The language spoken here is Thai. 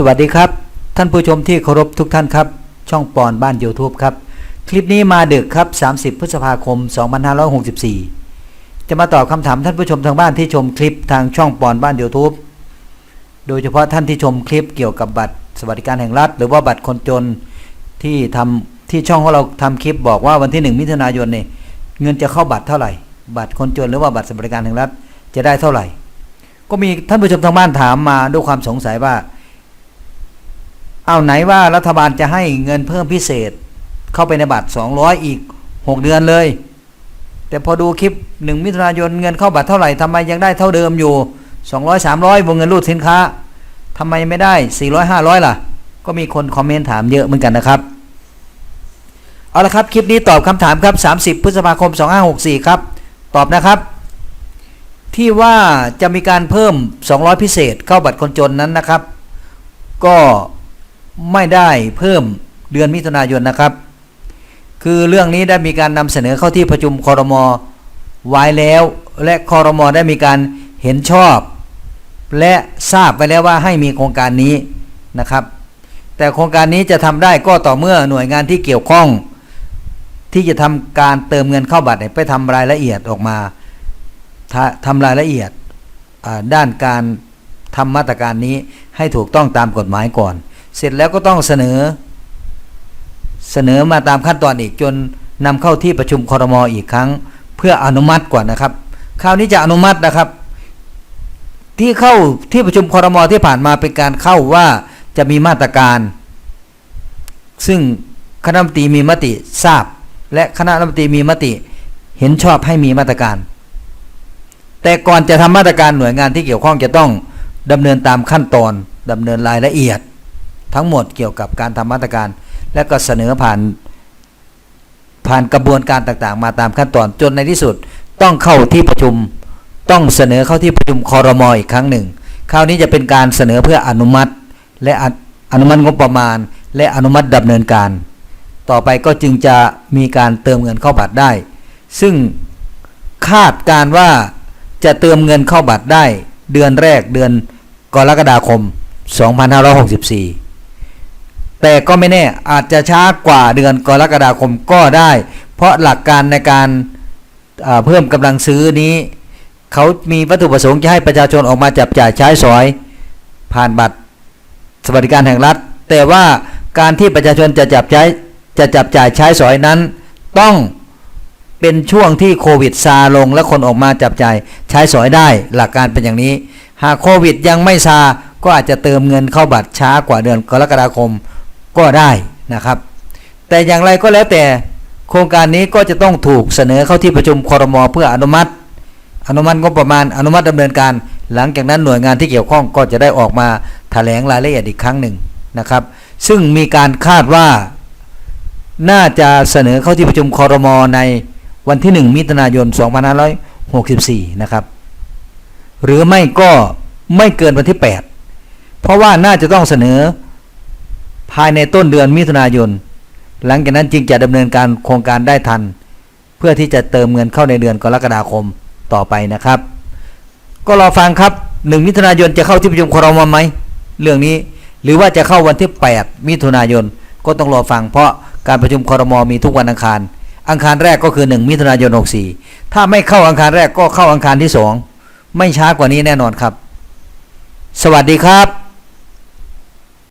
สวัสดีครับ ท่านผู้ชมที่เคารพทุกท่านครับ ช่องปอนบ้าน YouTube ครับ คลิปนี้มาดึกครับ 30 พฤษภาคม 2564 จะมาตอบคำถามท่านผู้ชมทางบ้านที่ชมคลิปทางช่องปอนบ้าน YouTube โดยเฉพาะท่านที่ชมคลิปเกี่ยวกับบัตรสวัสดิการแห่งรัฐ หรือว่าบัตรคนจนที่ทำที่ช่องของเราทำคลิปบอกว่าวันที่ 1 มิถุนายนเนี่ยเงินจะเข้าบัตรเท่าไหร่ บัตรคนจนหรือว่าบัตรสวัสดิการแห่งรัฐจะได้เท่าไหร่ ก็มีท่านผู้ชมทางบ้านถามมาด้วยความสงสัยว่า เอาไหนว่ารัฐบาลจะให้เงินเพิ่มพิเศษ เข้าไปในบัตร 200 อีก 6 เดือนเลย แต่พอดูคลิป1มิถุนายนเงินเข้าบัตรเท่าไหร่ทำไมยังได้เท่าเดิมอยู่ 200 300วงเงินรูดสินค้าทำไมไม่ได้ 400 500 ล่ะ ก็มีคนคอมเมนต์ถามเยอะเหมือนกันนะครับเอาละครับ คลิปนี้ตอบคำถามครับ 30 พฤษภาคม 2564 ครับ ตอบนะครับ ที่ว่าจะมีการเพิ่ม 200 พิเศษเข้าบัตรคนจนนั้นนะครับ ก็ ไม่ได้เพิ่มเดือนมิถุนายนนะครับ คือเรื่องนี้ได้มีการนำเสนอเข้าที่ประชุมคอรมอไว้แล้ว และคอรมอได้มีการเห็นชอบ และทราบไปแล้วว่าให้มีโครงการนี้นะครับ แต่โครงการนี้จะทำได้ก็ต่อเมื่อหน่วยงานที่เกี่ยวข้อง ที่จะทำการเติมเงินเข้าบัตรไปทำรายละเอียดออกมาทาทำรายละเอียดด้านการทำมาตรการนี้ให้ถูกต้องตามกฎหมายก่อน เสร็จแล้วก็ต้องเสนอ เสนอมาตามขั้นตอนอีกจนนำเข้าที่ประชุมคอรมออีกครั้ง เพื่ออนุมัติก่อนนะครับ คราวนี้จะอนุมัตินะครับ ที่เข้าที่ประชุมคอรมอที่ผ่านมาเป็นการเข้าว่าจะมีมาตรการ ซึ่งคณะรัฐมนตรีมีมติทราบ และคณะรัฐมนตรีมีมติเห็นชอบให้มีมาตรการ แต่ก่อนจะทำมาตรการหน่วยงานที่เกี่ยวข้องจะต้องดำเนินตามขั้นตอนดำเนินรายละเอียด ทั้งหมดเกี่ยวกับการทำมาตรการ และก็เสนอผ่านผ่านกระบวนการต่างๆ มาตามขั้นตอนจนในที่สุดต้องเข้าที่ประชุมต้องเสนอเข้าที่ประชุมคอรมออีกครั้งหนึ่ง คราวนี้จะเป็นการเสนอเพื่ออนุมัติ และออนุมัติงบประมาณ และอนุมัติดำเนินการ ต่อไปก็จึงจะมีการเติมเงินเข้าบัตรได้ ซึ่งคาดการว่าจะเติมเงินเข้าบัตรได้ เดือนแรกเดือนกรกฎาคม 2564 แต่ก็ไม่แน่อาจจะช้ากว่าเดือนกรกฎาคมก็ได้ เพราะหลักการในการเพิ่มกำลังซื้อนี้ เขามีวัตถุประสงค์จะให้ประชาชนออกมาจับจ่ายใช้สอย ผ่านบัตรสวัสดิการแห่งรัฐ แต่ว่าการที่ประชาชนจะจับใช้จะจับจ่ายใช้สอยนั้น ต้องเป็นช่วงที่โควิดซาลงและคนออกมาจับจ่ายใช้สอยได้หลักการเป็นอย่างนี้ หากโควิดยังไม่ซาก็อาจจะเติมเงินเข้าบัตรช้ากว่าเดือนกรกฎาคม ก็ได้นะครับ แต่อย่างไรก็แล้วแต่โครงการนี้ก็จะต้องถูกเสนอเข้าที่ประชุมคอรมอเพื่ออนุมัติ อนุมัติงบประมาณอนุมัติดำเนินการ หลังจากนั้นหน่วยงานที่เกี่ยวข้องก็จะได้ออกมาแถลงรายละเอียดอีกครั้งหนึ่งนะครับ ซึ่งมีการคาดว่าน่าจะเสนอเข้าที่ประชุมคอรมอในวันที่ 1 มิถุนายน 2564 นะครับ หรือไม่ก็ไม่เกินวันที่ 8 เพราะว่าน่าจะต้องเสนอ ภายในต้นเดือนมิถุนายน หลังจากนั้นจึงจะดำเนินการโครงการได้ทัน เพื่อที่จะเติมเงินเข้าในเดือนกรกฎาคมต่อไปนะครับ ก็รอฟังครับ1มิถุนายนจะเข้าที่ประชุมครมไหมเรื่องนี้หรือว่าจะเข้าวันที่ 8 มิถุนายนก็ต้องรอฟังเพราะการประชุมครมมีทุกวันอังคาร อังคารแรกก็คือ 1 มิถุนายน 64 ถ้าไม่เข้าอังคารแรกก็เข้าอังคารที่ 2 ไม่ช้ากว่านี้แน่นอนครับ สวัสดีครับ